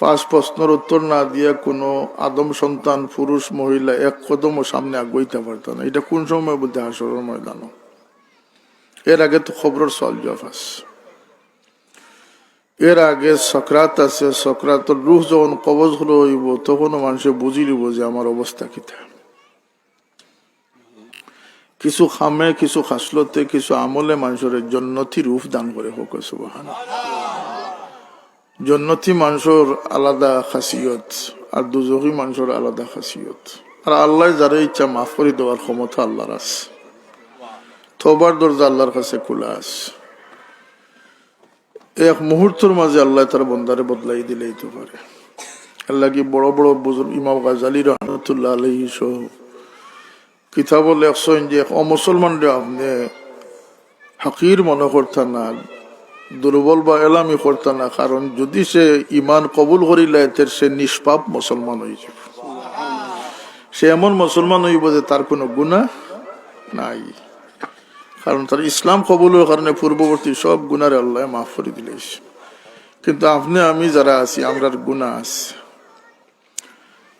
পাঁচ প্রশ্নের উত্তর না দিয়ে কোনো আদম সন্তান, পুরুষ, মহিলা এক কদমও সামনে আগুইতে পারত না। এটা কোন সময় বলতে হাসরের ময়দান এর আগে তো খবরের সল জফ আছে। এর আগে সক্রাত আছে, সক্রাতর রুহ যখন কবজ হলো হইব, তখনও মানুষে বুঝি লিব যে আমার অবস্থা কিতা। কিছু খামে, কিছু খাসলতে, কিছু আমলে মানুষের জন্নতি রূপ দান করে হোক সুবাহান জন্নতি মানুষের আলাদা খাসিয়ত আর দুজকি মানুষের আলাদা খাসিয়ত। আর আল্লাহ যারা ইচ্ছা মাফ করে দেওয়ার ক্ষমতা আল্লাহর আছে। থবার দরজা আল্লাহর কাছে খোলা আছে। এক মুহূর্তের মাঝে আল্লাহ তার বন্দারে বদলাই দিলেই তো পারে। আল্লাহ কি বড় বড় বুজুর্গ ইমাম গাজালি রহমতুল্লাহ আলহি সহ কিতাব লেখছেন যে অমুসলমান আপনি হাকির মনে করতেন না দুর্বল বা এলামি করতেন না, কারণ যদি সে ইমান কবুল করিলে সে নিষ্পাপ মুসলমান হয়ে যাবে। সে এমন মুসলমান হইব যে তার কোনো গুণা নাই। কারণ তার ইসলাম কবুলের কারণে পূর্ববর্তী সব গুণারে আল্লাহ মাফ করে দিলে কিন্তু আপনি, আমি যারা আছি আমরার গুণা আছে।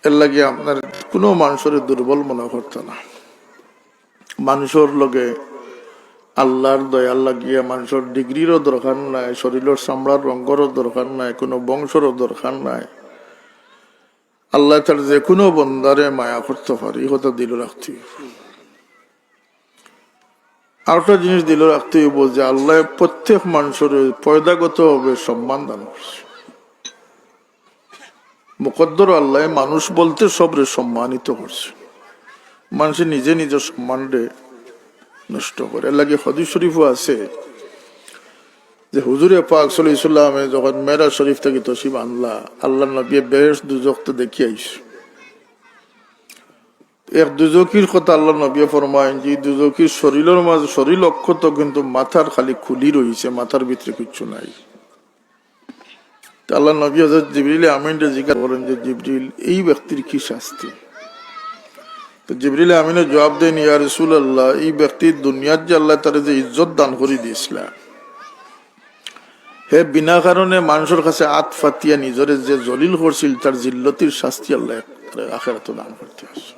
এর লাগে আপনার কোনো মানুষের দুর্বল মনে করতো না। মানুষের লগে আল্লাহর দয়াল লাগিয়ে মানুষের ডিগ্রিরও দরকার নাই, শরীরের চামড়ার রঙেরও দরকার নাই, কোনো বংশরও দরকার নাই। আল্লাহ তার যে কোনো বন্দারে মায়া করতে পারে কথা দিল রাখতে। আরেকটা জিনিস দিল রাখতে হইব যে আল্লাহ প্রত্যেক মানুষের পয়দাগত ভাবে সম্মান দান করছে। মুকদ্দর আল্লাহ মানুষ বলতে সবরে সম্মানিত করছে। মানুষের নিজে নিজের সম্মানরে নষ্ট করে। লাগে হদিস শরীফও আছে যে হুজুরে পাক সলিসাল্লামে যখন মেরা শরীফ থেকে তসিব আনলা, আল্লাহ নবী বেহেস দুজক তো দেখি আইস এক দুজকির কথা আল্লাহ নবী ফরমাইন যে দুজকির শরীরের মাঝে শরীর অক্ষত কিন্তু মাথার খালি খুলি রয়েছে মাথার ভিতরে কিচ্ছু নাই। আল্লাহ নবী হজরত জিবরিল আমিনরে জিজ্ঞাসা করেন যে জিবরিল, এই ব্যক্তির কি শাস্তি? তো জিবরিল আমিনের জবাব দেন, ইয়া রসুল আল্লাহ এই ব্যক্তির দুনিয়ার যে আল্লাহ তার যে ইজ্জত দান করে দিয়েছিলাম হে বিনা কারণে মানুষের কাছে আত ফাতিয়া নিজরে যে জলিল করছিল, তার জিল্লতির শাস্তি আল্লাহ আখেরাত দান করতে আসে।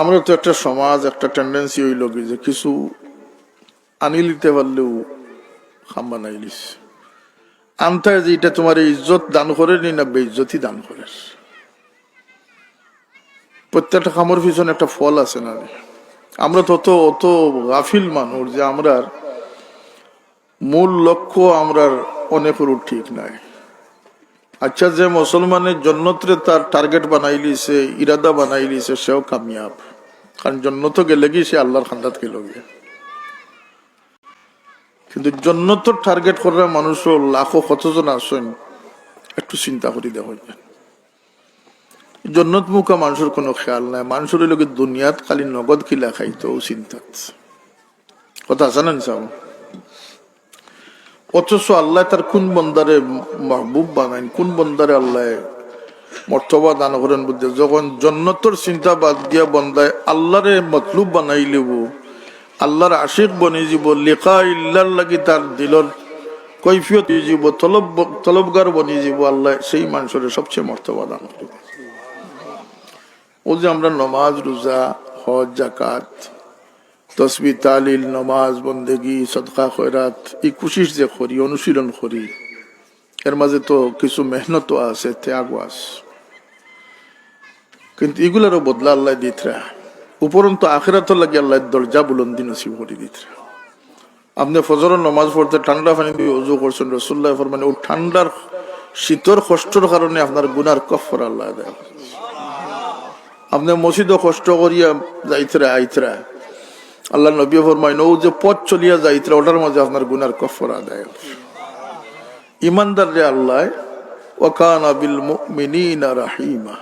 আমরা তো একটা সমাজ, একটা টেন্ডেন্সি হইল যে কিছু আনি লিতে পারলেও খাম্বা নাইলিস আনতে যে এটা তোমার ইজ্জত দান করেনি না বেইজ্জতি দান করে প্রত্যেকটা খামর পিছনে একটা ফল আছে না আমরা তত অত গাফিল মানুষ যে আমরা মূল লক্ষ্য আমরার অনেকের ঠিক নাই। আচ্ছা যে মুসলমানের জন্নতরে তার টার্গেট বানাইলিছে ইরাদা বানাইলিছে সেও কামিয়াব। কারণ জন্নত গেলে কি সে আল্লাহর খান্দাত গেল গিয়ে কিন্তু জন্নত টার্গেট করার মানুষও লাখো কতজন আসেন, একটু চিন্তা করি দেওয়া যায় জন্নত মুখা মানুষের কোনো খেয়াল নাই। মানুষের লোকে দুনিয়াত খালি নগদ কিলা খাইতো চিন্তাত কথা আছে না অথচ আল্লাহ তার কোন বন্দারে মাহবুব বানাইন, কোন বন্দারে আল্লাহ মর্তবা দান করেন বুঝতে। যখন জন্নতর চিন্তা বাদ দিয়া বন্দায় আল্লাহরে মতলুব বানাই লিব আল্লাহর আশিক বনি যাব লেখা ইল্লার লাগি তার দিলর কৈফিয়ত যাব তলব তলবগার বনি যাব আল্লাহ সেই মানুষের সবচেয়ে মর্তবা দান করিব ও যে আমরা নমাজ, রোজা, হজ জাকাত তসবি, তালিল, নমাজ, বন্দেগি, সদকা, খয়রাত এই কুশিস যে করি অনুশীলন করি এর মাঝে তো কিছু মেহনত আছে ত্যাগও আছে। কিন্তু এগুলারও বদলা আল্লাহ দিতরা। উপরন্ত আখেরাত লাগে আল্লাহ দরজা বুলন্দি নসিব করে দিতরা। আপনি ফজরের নমাজ পড়তে ঠান্ডা পানি দিয়ে উজু করছেন রসুল্লাহ ফরমানে, ও ঠান্ডার শীতর কষ্টর কারণে আপনার গুনার কফর আল্লাহ দেয়। আপনি মসজিদও কষ্ট করিয়া যাইতরা, আইতরা। আল্লাহ নবী ফরমাইন ও যে পথ চলিয়া যাইতরা, ওটার মাঝে আপনার গুনার কফর আদায় ইমানদার রে আল্লাহ ওকানা বিল মুমিনিনা রাহিমা।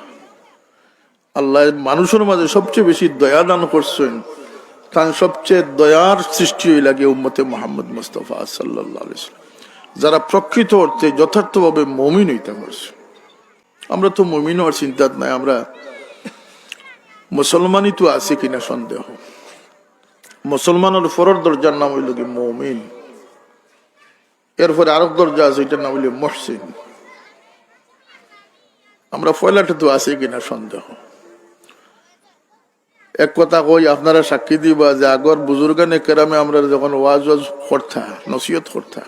আল্লাহ মানুষের মাঝে সবচেয়ে বেশি দয়া দান করছেন তার সবচেয়ে দয়ার সৃষ্টি হয়ে লাগে উম্মতে মোহাম্মদ মুস্তফা সাল্লাহ যারা প্রকৃত অর্থে যথার্থভাবে মমিন হইতে পারছে। আমরা তো মমিন হওয়ার চিন্তা নাই, আমরা মুসলমানই তো আছে কিনা সন্দেহ। মুসলমানের ফরর দরজার নাম হইল কি মমিন। এরপরে আরেক দরজা আছে, এটার নাম হইল মহসিন। আমরা ফয়লাটা তো আছে কিনা সন্দেহ। এক কথা কই, আপনারা সাক্ষী দিবা যে আগর বুজুর্গানে কেরামে আমরা যখন ওয়াজ ওয়াজ করতা, নসিহত করতা,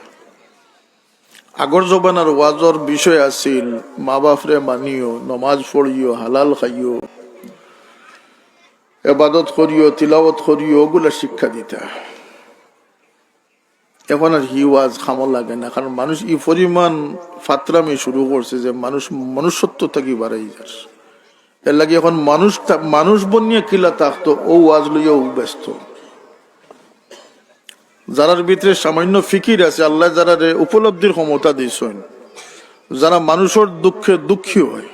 আগর জবানার ওয়াজর বিষয় আছিল মা বাপরে মানিও, নমাজ পড়িও, হালাল খাইও। এবাদত করিও, তিলাওয়াত করিও, ওগুলা শিক্ষা দিতা এখন আর হি ওয়াজ খামল লাগে না, কারণ মানুষ ই পরিমাণ ফাতরামি শুরু করছে যে মানুষ মনুষ্যত্ব থাকি বাড়াই যাচ্ছে। এর লাগে এখন মানুষ মানুষ বনিয়ে কিলা থাকতো ও ওয়াজ লইয়াও ব্যস্ত। যারার ভিতরে সামান্য ফিকির আছে, আল্লাহ যারা উপলব্ধির ক্ষমতা দিয়েছেন, যারা মানুষের দুঃখে দুঃখী হয়,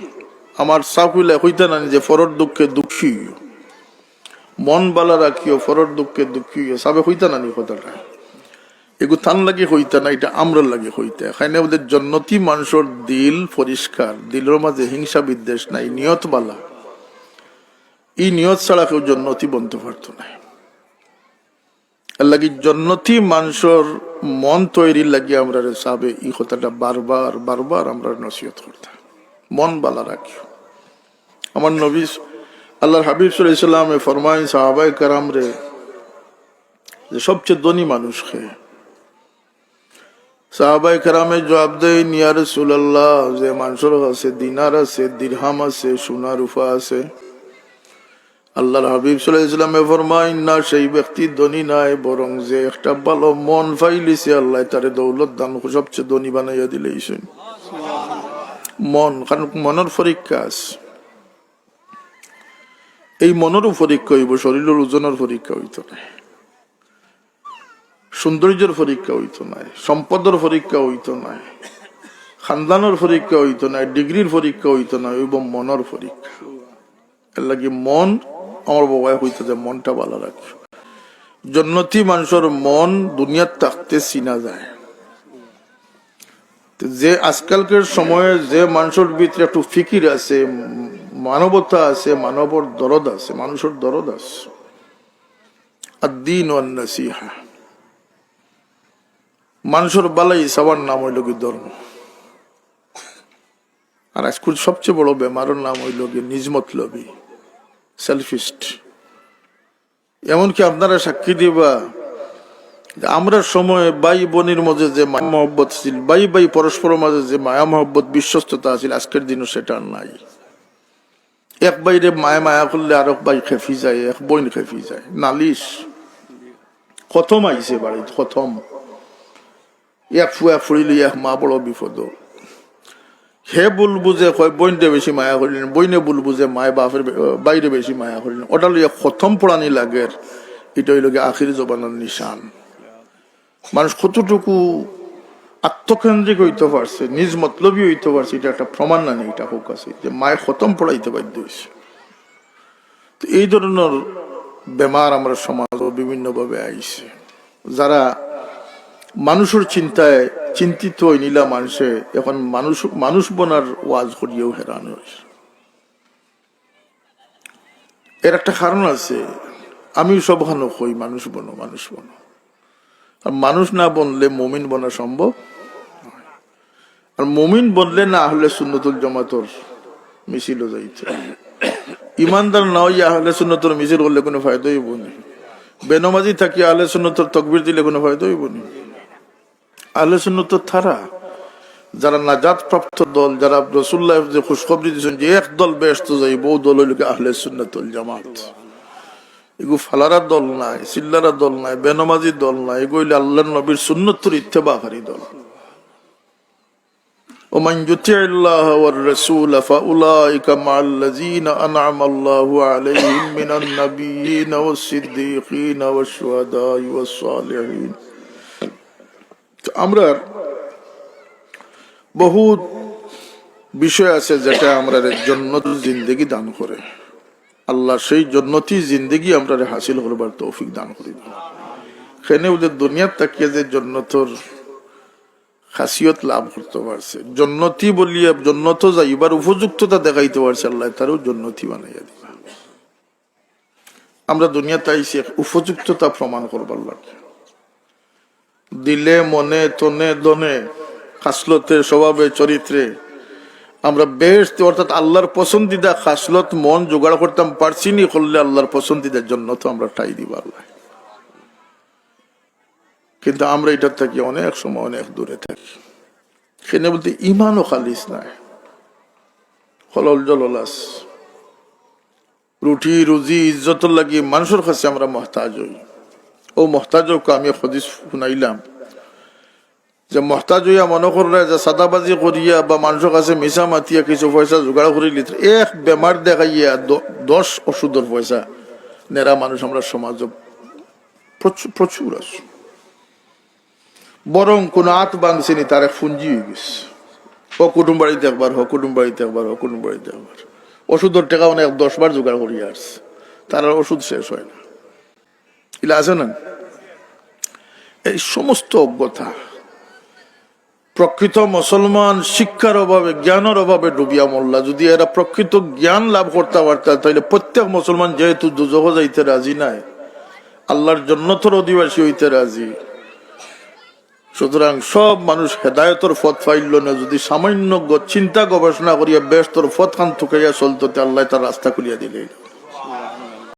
আমার সাকুইলে হইতে না যে ফরর দুঃখে দুঃখী। মন বালা রাখিও ফরর দুঃখে দুঃখী হইও। সাবে হইতে না নি কথাটা। এগু তান লাগে হইতে না এটা আমরা লাগে হইতে। এখানে ওদের জন্নতি মানুষের দিল পরিষ্কার দিলের মাঝে হিংসা বিদ্বেষ নাই, নিয়ত বালা। এই নিয়ত ছাড়া কেউ জন্নতি বনতে পারতো না লাগি জন্নতি মানুষের মন তৈরি লাগি আমরা সাবে এই কথাটা বারবার বারবার আমরা নসিহত করতাম মন বালা রাখিও। আমার নবী আল্লাহর হাবিব সাল্লামে ফরমাই সাহাবাই কারাম রে, যে সবচেয়ে ধনী মানুষ খেয়ে সাহাবাই কারামে জবাব দেয় নিয়া রসুল্লাহ যে মানুষের আছে দিনার আছে, দিরহাম আছে সোনা রূপা আছে। আল্লাহর হাবিব সাল্লাহ ইসলামে ফরমাই না সেই ব্যক্তি ধনী নাই, বরং যে একটা ভালো মন ফাইলিছে আল্লাহ তারে দৌলত দান সবচেয়ে ধনী বানাইয়া দিলে মন, কারণ মনের পরীক্ষা আছে। এই মনেরও পরীক্ষা হইব, শরীরের ওজনের পরীক্ষা হইত না। সৌন্দর্যের পরীক্ষা হইতো নাই সম্পদের পরীক্ষা হইতো নাই খানদানের পরীক্ষা হইতো নাই ডিগ্রির পরীক্ষা হইতো না এবং মনের পরীক্ষা। এর লাগি মন, আমার বাবাই হইতো যে মনটা ভালো রাখি। জন্নতি মানুষের মন দুনিয়ার থাকতে চিনা যায়। যে আজকালকার সময়ে যে মানুষের ভিতরে একটু ফিকির আছে মানবতা আছে, মানবর দরদ আছে, মানুষের দরদ আছে। মানুষের বালাই সবার নাম হইল কি ধর্ম? আর আজকুল সবচেয়ে বড় বেমারের নাম হইল কি নিজমত লবি সেলফিস্ট এমনকি আপনারা সাক্ষী দিবা আমরা সময়ে বাই বোনের মাঝে যে মায়া মহব্বত ছিল বাই বাই পরস্পরের মাঝে যে মায়া মহব্বত বিশ্বস্ততা আছিল, আজকের দিনও সেটা নাই। এক বাইরে মায়া মায়া করলে আর এক বাই খেফি যায়, এক বইন খেফি যায়। নালিশ। খতম আইছে বাড়িত, খতম। এক ফুয়া ফুৰিলে এক মা বড় বিপদ। হে বুল বুজে কয় বইনতে বেশি মায়া করিলেন বইনে বুল বুজে মায় বাপের বাইরে বেশি মায়া করিলেন। ওটা লইয়া খতম পড়ানি লাগে এটা হইল আখির জবানের নিশান। মানুষ কতটুকু আত্মকেন্দ্রিক হইতে পারছে, নিজ মতলবী হইতে পারছে, এটা একটা প্রমাণ না নেই, এটা হোক আছে, যে মায়ের খতম পড়াইতে বাধ্য হয়েছে তো এই ধরনের বেমার আমরা সমাজ বিভিন্নভাবে আইছে। যারা মানুষের চিন্তায় চিন্তিত হই নিলা মানুষে, এখন মানুষ মানুষ বনার ওয়াজ করিয়েও হেরান হয়েছে এর একটা কারণ আছে আমি সবখানে কই, মানুষ বনো মানুষ বনো। আর মানুষ না বনলে মমিন বনা সম্ভব। আর মমিন বনলে না হলে সুন্নতুল জমাতর মিছিল যাইতে। ইমানদার না হইয়া আহলে সুন্নতর মিছিল করলে কোনো ফায়দা হইব না। বেনমাজি থাকি আহলে সুন্নতর তকবির দিলে কোনো ফায়দা হইব না। আহলে সুন্নত থারা যারা নাজাত প্রাপ্ত দল, যারা রসুল্লাহ যে খুশখবরি দিয়েছেন যে এক দল ব্যস্ত যাই বহু দল হইল আহলে সুন্নতুল জামাত। এগু ফালারা দল নাই, সিল্লারা দল নাই, বেনমাজি দল নাই, এগু হইলে আল্লাহ নবীর সুন্নতর ইত্তেবাকারী দল। ومن يطع الله والرسول فأولئك مع الذين أنعم الله عليهم من النبيين والصديقين والشهداء والصالحين তো আমরা বহুত বিষয় আছে যেটা আমরা জন্নত জিন্দগি দান করে আল্লাহ সেই জন্নতি জিন্দগি আমরা হাসিল করবার তৌফিক দান করি সেখানে ওদের দুনিয়ার তাকিয়ে যে জন্নতর খাসিয়ত লাভ করতে পারছে। জন্নতি বলিয়া, জন্নত যাইবার উপযুক্ততা দেখাইতে পারছে আল্লাহ, তারও জন্নতি বানাইয়া দিবা। আমরা দুনিয়াতে আইসি, উপযুক্ততা প্রমাণ করবার লাগে। দিলে, মনে, তনে দনে খাসলতে স্বভাবে, চরিত্রে। আমরা বেশ অর্থাৎ আল্লাহর পছন্দিদা খাসলত, মন, জোগাড় করতাম, পারছি নি করলে আল্লাহর পছন্দিদার জন্য তো আমরা ঠাই দিব আল্লাহ কিন্তু আমরা এটার থেকে অনেক সময় অনেক দূরে থাকি। সেখানে বলতে ইমানও খালিস নাই। হলল জললাস রুটি, রুজি ইজ্জত লাগি মানুষের কাছে আমরা মহতাজ হই। ও মহতাজকে আমি হদিস শুনাইলাম যে মহতাজ হইয়া মনে করলে যে সাদাবাজি করিয়া বা মানুষের কাছে মিশা মাতিয়া কিছু পয়সা জোগাড় করে লিতে এক বেমার দেখাইয়া দশ ওষুধের পয়সা নেরা মানুষ আমরা সমাজ প্রচুর প্রচুর আছে। বরং কোন আত বাংসিনি তার ফুঞ্জি হয়ে গেছে। ও কুটুম বাড়িতে একবার হ কুটুম বাড়িতে একবার হ কুটুম বাড়িতে একবার। ওষুধের টাকা অনেক দশ বার জোগাড় করিয়া আসছে। তার ওষুধ শেষ হয় না। ইলা আছে না? এই সমস্ত অজ্ঞতা প্রকৃত মুসলমান শিক্ষার অভাবে, জ্ঞানের অভাবে ডুবিয়া মোল্লা যদি এরা প্রকৃত জ্ঞান লাভ করতে পারত, তাহলে প্রত্যেক মুসলমান যেহেতু দুজহ যাইতে রাজি নাই, আল্লাহর জন্নতর অধিবাসী হইতে রাজি। সুতরাং সব মানুষ হেদায়তর পথ পাইল না। যদি সামান্য চিন্তা গবেষণা করিয়া বেশ তোর পথ খান থুকাইয়া চলতো আল্লাহ তার রাস্তা খুলিয়া দিলে